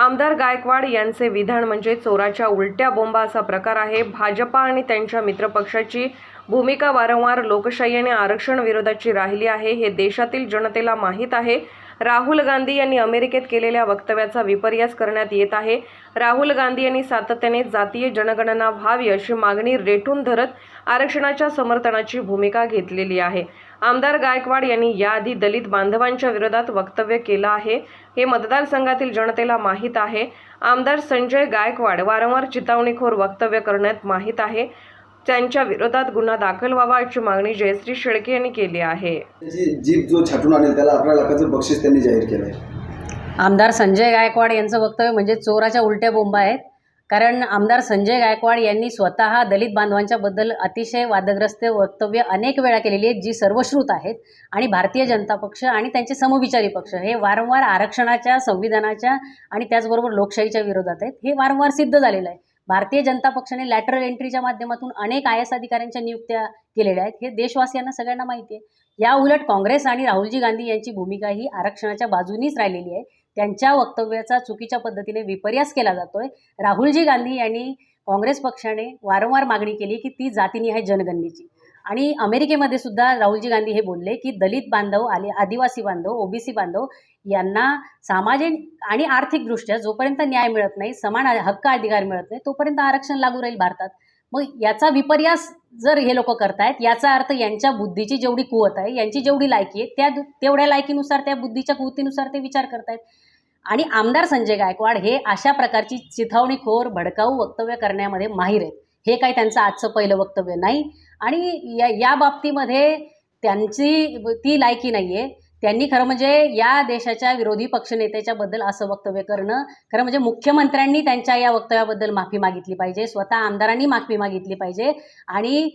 आमदार गायकवाड यांचे विधान म्हणजे चोराच्या उलट्या बोंबा असा प्रकार आहे. भाजपा आणि त्यांच्या मित्रपक्षाची भूमिका वारंवार लोकशाही आणि आरक्षण विरोधाची राहिली आहे. हे देशातील जनतेला माहीत आहे. राहुल गांधी यांनी अमेरिकेत केलेल्या वक्तव्याचा विपर्यास करण्यात येत आहे. राहुल गांधी यांनी सातत्याने जातीय जनगणना व्हावी अशी मागणी रेटून धरत आरक्षणाच्या समर्थनाची भूमिका घेतलेली आहे. आमदार गायकवाड यांनी याआधी दलित बांधवांच्या विरोधात वक्तव्य केलं आहे. हे मतदारसंघातील जनतेला माहीत आहे. आमदार संजय गायकवाड वारंवार चितावणीखोर वक्तव्य करण्यात माहीत आहे. त्यांच्या विरोधात गुन्हा दाखल व्हावा अशी मागणी जयश्री शेळके यांनी केली आहे. जी जीप जो छाटून आणेल त्याला अकरा लाखाचं बक्षीस त्यांनी जाहीर केलं आहे आमदार संजय गायकवाड यांचं वक्तव्य म्हणजे चोराच्या उलट्या बोंबा आहेत. कारण आमदार संजय गायकवाड यांनी स्वतः दलित बांधवांच्या बद्दल अतिशय वादग्रस्त वक्तव्य अनेक वेळा केलेली आहेत जी सर्वश्रुत आहेत. आणि भारतीय जनता पक्ष आणि त्यांचे समविचारी पक्ष हे वारंवार आरक्षणाच्या संविधानाच्या आणि त्याचबरोबर लोकशाहीच्या विरोधात आहेत. हे वारंवार सिद्ध झालेलं आहे. भारतीय जनता पक्षाने लॅटरल एंट्रीच्या माध्यमातून अनेक आय एस अधिकाऱ्यांच्या नियुक्त्या केलेल्या आहेत. हे देशवासियांना सगळ्यांना माहिती आहे. या उलट काँग्रेस आणि राहुलजी गांधी यांची भूमिका ही आरक्षणाच्या बाजूनीच राहिलेली आहे. त्यांच्या वक्तव्याचा चुकीच्या पद्धतीने विपर्यास केला जातोय. राहुलजी गांधी यांनी काँग्रेस पक्षाने वारंवार मागणी केली की ती जातीनिहाय जनगणनेची. आणि अमेरिकेमध्ये सुद्धा राहुलजी गांधी हे बोलले की दलित बांधव आले आदिवासी बांधव ओबीसी बांधव यांना सामाजिक आणि आर्थिकदृष्ट्या जोपर्यंत न्याय मिळत नाही समान हक्क अधिकार मिळत नाही तोपर्यंत आरक्षण लागू राहील भारतात. मग याचा विपर्यास जर हे लोक करतायत याचा अर्थ यांच्या बुद्धीची जेवढी कुवत आहे यांची जेवढी लायकी आहे त्या तेवढ्या लायकीनुसार त्या बुद्धीच्या कुवतीनुसार ते विचार करतायत. आणि आमदार संजय गायकवाड हे अशा प्रकारची चिथावणीखोर भडकाऊ वक्तव्य करण्यामध्ये माहीर आहेत. हे काही त्यांचं आजचं पहिलं वक्तव्य नाही. आणि या या बाबतीमध्ये त्यांची ती लायकी नाही आहे त्यांनी खरं म्हणजे या देशाच्या विरोधी पक्षनेत्याच्याबद्दल असं वक्तव्य करणं खरं म्हणजे मुख्यमंत्र्यांनी त्यांच्या या वक्तव्याबद्दल माफी मागितली पाहिजे स्वतः आमदारांनी माफी मागितली पाहिजे आणि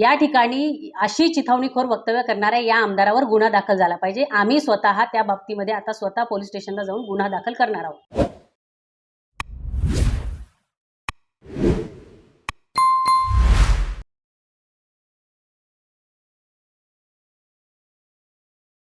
या ठिकाणी अशी चिथावणीखोर वक्तव्य करणाऱ्या या आमदारावर गुन्हा दाखल झाला पाहिजे. आम्ही स्वतः त्या बाबतीमध्ये आता स्वतः पोलीस स्टेशनला जाऊन गुन्हा दाखल करणार आहोत.